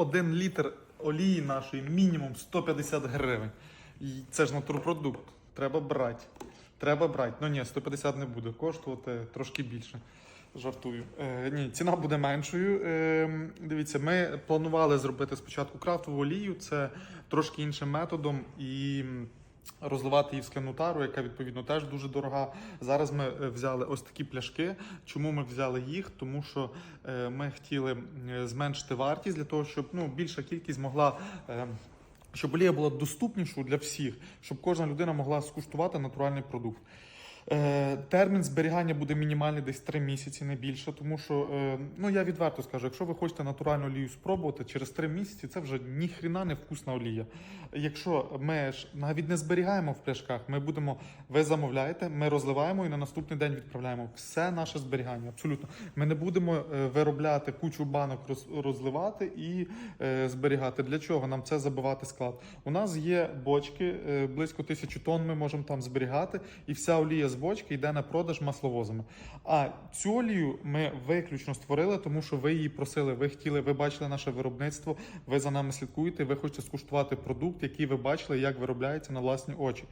один літр олії нашої мінімум 150 гривень. І це ж натурпродукт. Треба брати. Треба брати. Ну ні, 150 не буде коштувати трошки більше. Жартую. Е, ні, ціна буде меншою. Е, дивіться, ми планували зробити спочатку крафтову олію, це трошки іншим методом і. Розливати її в скляну яка відповідно теж дуже дорога. Зараз ми е, взяли ось такі пляшки. Чому ми взяли їх? Тому що е, ми хотіли е, зменшити вартість для того, щоб ну більша кількість могла. щоб олія була доступнішою для всіх, щоб кожна людина могла скуштувати натуральний продукт. Е, термін зберігання буде мінімальний десь 3 місяці, не більше, тому що е, ну я відверто скажу, якщо ви хочете натуральну олію спробувати, через 3 місяці це вже ніхрена не вкусна олія. Якщо ми ж навіть не зберігаємо в пляшках, ми будемо, ви замовляєте, ми розливаємо і на наступний день відправляємо. Все наше зберігання, абсолютно. Ми не будемо е, виробляти кучу банок, розливати і зберігати. Для чого нам це забивати склад? У нас є бочки, близько тисячі тонн ми можемо там зберігати, і вся олія з бочки йде на продаж масловозами. А цю олію ми виключно створили, тому що ви її просили. Ви хотіли, ви бачили наше виробництво, ви за нами слідкуєте, ви хочете скуштувати продукт, який ви бачили, як виробляється на власні очі.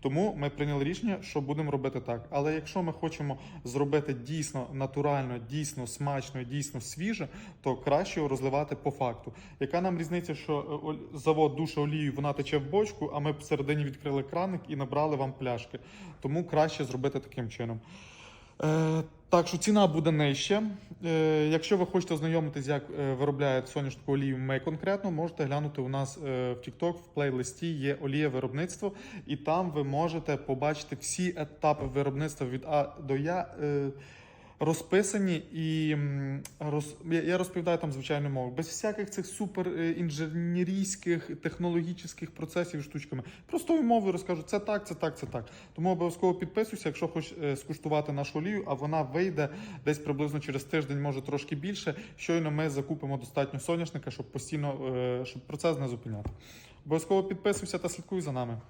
Тому ми прийняли рішення, що будемо робити так. Але якщо ми хочемо зробити дійсно натурально, дійсно смачно, дійсно свіже, то краще його розливати по факту. Яка нам різниця, що е, завод душе олію, вона тече в бочку, а ми всередині відкрили краник і набрали вам пляшки. Тому краще зробити таким чином. Е, так що ціна буде нижче. Е, якщо ви хочете ознайомитись, як е, виробляють соняшнику олію ми конкретно, можете глянути у нас е, в TikTok, в плейлисті є олія виробництво, і там ви можете побачити всі етапи виробництва від А до Я. Е, Розписані і роз, я- розповідаю там звичайною мовою, без всяких цих супер е, технологічних процесів штучками. Простою мовою розкажу, це так, це так, це так. Тому обов'язково підписуйся, якщо хочеш е, скуштувати нашу олію, а вона вийде десь приблизно через тиждень, може трошки більше. Щойно ми закупимо достатньо соняшника, щоб постійно е, щоб процес не зупиняти. Обов'язково підписуйся та слідкуй за нами.